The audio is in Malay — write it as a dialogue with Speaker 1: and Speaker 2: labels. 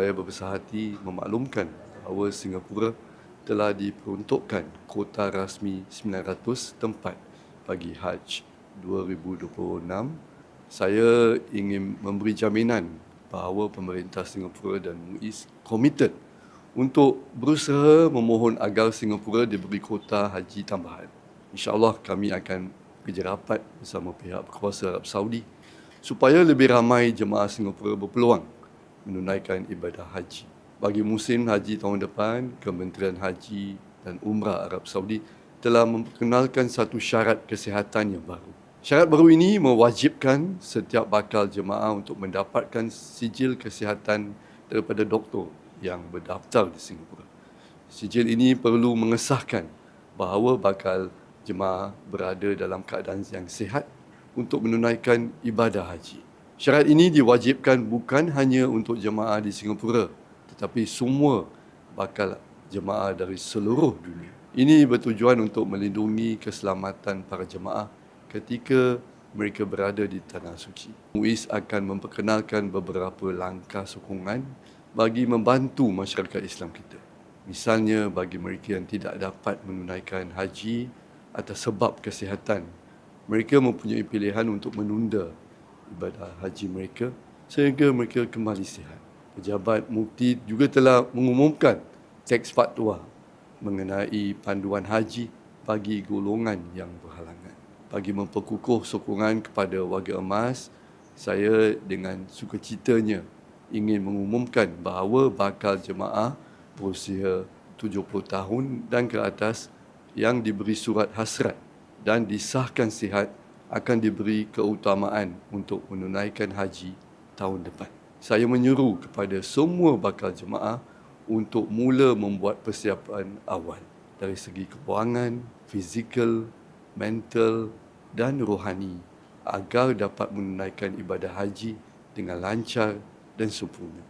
Speaker 1: saya berbesar hati memaklumkan bahawa Singapura telah diperuntukkan kota rasmi 900 tempat bagi Hajj 2026. Saya ingin memberi jaminan bahawa pemerintah Singapura dan MUIS komited untuk berusaha memohon agar Singapura diberi kota haji tambahan. InsyaAllah kami akan kerja rapat bersama pihak berkuasa Arab Saudi supaya lebih ramai jemaah Singapura berpeluang menunaikan ibadah haji. Bagi musim haji tahun depan, Kementerian Haji dan Umrah Arab Saudi telah memperkenalkan satu syarat kesihatan yang baru. Syarat baru ini mewajibkan setiap bakal jemaah untuk mendapatkan sijil kesihatan daripada doktor yang berdaftar di Singapura. Sijil ini perlu mengesahkan bahawa bakal jemaah berada dalam keadaan yang sihat untuk menunaikan ibadah haji. Syarat ini diwajibkan bukan hanya untuk jemaah di Singapura tetapi semua bakal jemaah dari seluruh dunia. Ini bertujuan untuk melindungi keselamatan para jemaah ketika mereka berada di Tanah Suci. MUIS akan memperkenalkan beberapa langkah sokongan bagi membantu masyarakat Islam kita. Misalnya bagi mereka yang tidak dapat menunaikan haji atas sebab kesihatan, mereka mempunyai pilihan untuk menunda ibadah haji mereka sehingga mereka kembali sihat pejabat mufti juga telah mengumumkan teks fatwa mengenai panduan haji bagi golongan yang berhalangan. Bagi memperkukuh sokongan kepada warga emas, saya dengan sukacitanya ingin mengumumkan bahawa bakal jemaah berusia 70 tahun dan ke atas yang diberi surat hasrat dan disahkan sihat akan diberi keutamaan untuk menunaikan haji tahun depan saya menyuruh kepada semua bakal jemaah untuk mula membuat persiapan awal dari segi kewangan, fizikal, mental dan rohani agar dapat menunaikan ibadah haji dengan lancar dan sempurna.